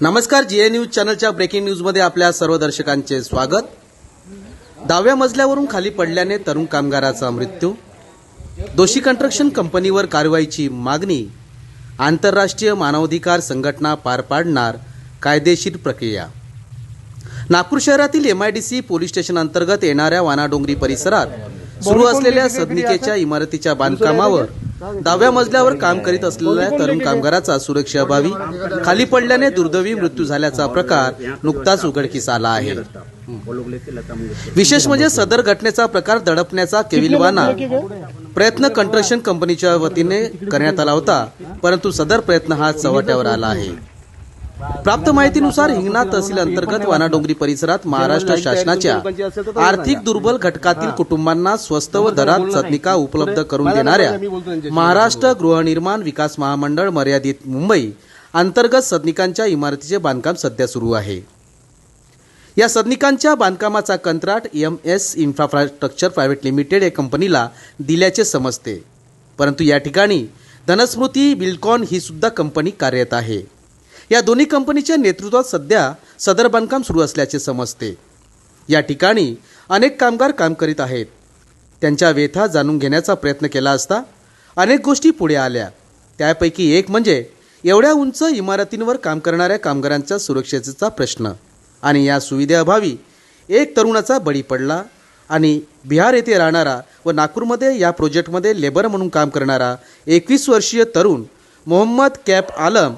नमस्कार GA news चॅनलच्या breaking न्यूजमध्ये आपल्या सर्व दर्शकांचे स्वागत. दहाव्या मजल्यावरून खाली पडल्याने तरुण कामगाराचा मृत्यू. दोषी कंस्ट्रक्शन कंपनीवर कारवाईची मागणी. आंतरराष्ट्रीय मानवाधिकार संघटना पार पाडणार कायदेशीर प्रक्रिया. नागपूर शहरातील एमआयडीसी पोलीस स्टेशन अंतर्गत येणाऱ्या वानाडोंगरी परिसरात सुरू असलेल्या सदनिकेच्या इमारतीच्या बांधकामावर दहाव्या मजल्यावर काम करीत असलेल्या तरुण कामगाराचा सुरक्षेअभावी खाली पडल्याने दुर्दैवी मृत्यू झाल्याचा प्रकार नुकताच उघडकीस आला आहे. विशेष म्हणजे सदर घटनेचा प्रकार दडपण्याचा केविलवाना प्रयत्न कंस्ट्रक्शन कंपनीच्या वतीने करण्यात आला होता परंतु सदर प्रयत्न हा चव्हाट्यावर आला आहे. प्राप्त माहितीनुसार हिंगणा तहसील अंतर्गत वानाडोंगरी परिसरात महाराष्ट्र शासनाच्या आर्थिक दुर्बल घटकातील कुटुंबांना स्वस्त व दरात सदनिका उपलब्ध करून देणाऱ्या महाराष्ट्र गृहनिर्माण विकास महामंडळ मर्यादित मुंबई अंतर्गत सदनिकांच्या इमारतीचे बांधकाम सध्या सुरू आहे. या सदनिकांच्या बांधकामाचा कंत्राट M S infrastructure private limited या कंपनीला दिल्याचे समजते. परंतु या ठिकाणी धनस्मृती बिल्कॉन ही सुद्धा कंपनी कार्यरत आहे. या दोन्ही कंपनीच्या नेतृत्वात सध्या सदर बांधकाम सुरू असल्याचे समजते. या ठिकाणी अनेक कामगार काम करीत आहेत. त्यांच्या व्यथा जाणून घेण्याचा प्रयत्न केला असता अनेक गोष्टी पुढे आल्या. त्यापैकी एक म्हणजे एवढ्या उंच इमारतींवर काम करणाऱ्या कामगारांच्या सुरक्षेचा प्रश्न. आणि या सुविधेअभावी एक तरुणाचा बळी पडला आणि बिहार येथे राहणारा व नागपूरमध्ये या प्रोजेक्टमध्ये लेबर म्हणून काम करणारा एकवीस वर्षीय तरुण मोहम्मद कॅप आलम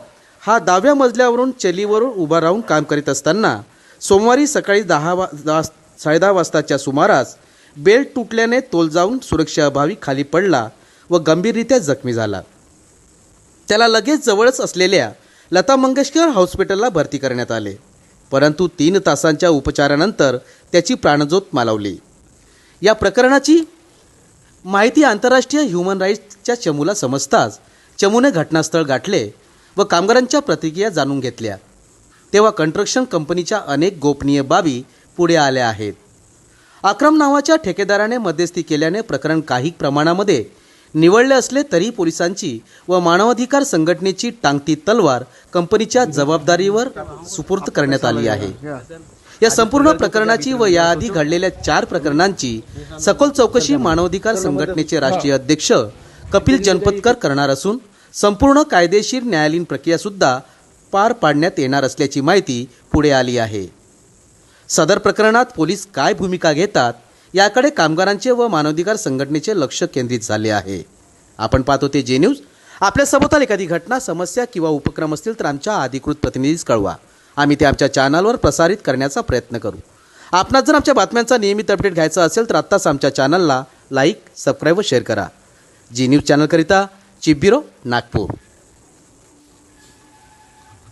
हा दहाव्या मजल्यावरून चेलीवरून उभा राहून काम करीत असताना सोमवारी सकाळी दहा वा दहा साडेदहा वाजताच्या सुमारास बेल्ट तुटल्याने तोल जाऊन सुरक्षाअभावी खाली पडला व गंभीररित्या जखमी झाला. त्याला लगेच जवळच असलेल्या लता मंगेशकर हॉस्पिटलला भरती करण्यात आले. परंतु तीन तासांच्या उपचारानंतर त्याची प्राणज्योत मालवली. या प्रकरणाची माहिती आंतरराष्ट्रीय ह्युमन राईट्सच्या चमूला समजताच चमूने घटनास्थळ गाठले व कामगारांच्या प्रतिक्रिया जाणून घेतल्या. तेव्हा कंस्ट्रक्शन कंपनीच्या अनेक गोपनीय बाबी पुढे आल्या आहेत. अक्रम नावाच्या ठेकेदाराने मध्यस्थी केल्याने प्रकरण काही प्रमाणामध्ये निवडले असले तरी पोलिसांची व मानवाधिकार संघटनेची टांगती तलवार कंपनीच्या जबाबदारीवर सुपूर्द करण्यात आली आहे. या संपूर्ण प्रकरणाची व याआधी घडलेल्या चार प्रकरणांची सखोल चौकशी मानवाधिकार संघटनेचे राष्ट्रीय अध्यक्ष कपिल जनपतकर करणार असून संपूर्ण कायदेशीर न्यायालयीन प्रक्रियासुद्धा पार पाडण्यात येणार असल्याची माहिती पुढे आली आहे. सदर प्रकरणात पोलीस काय भूमिका घेतात याकडे कामगारांचे व मानवाधिकार संघटनेचे लक्ष केंद्रित झाले आहे. आपण पाहतो ते जे न्यूज. आपल्या सभोवताल एखादी घटना समस्या किंवा उपक्रम असतील तर आमच्या अधिकृत प्रतिनिधीस कळवा. आम्ही ते आमच्या चॅनलवर प्रसारित करण्याचा प्रयत्न करू. आपणास जर आमच्या बातम्यांचा नियमित अपडेट घ्यायचा असेल तर आत्ताच आमच्या चॅनलला लाईक सबस्क्राईब व शेअर करा. जी न्यूज चॅनलकरिता चिप नागपूर.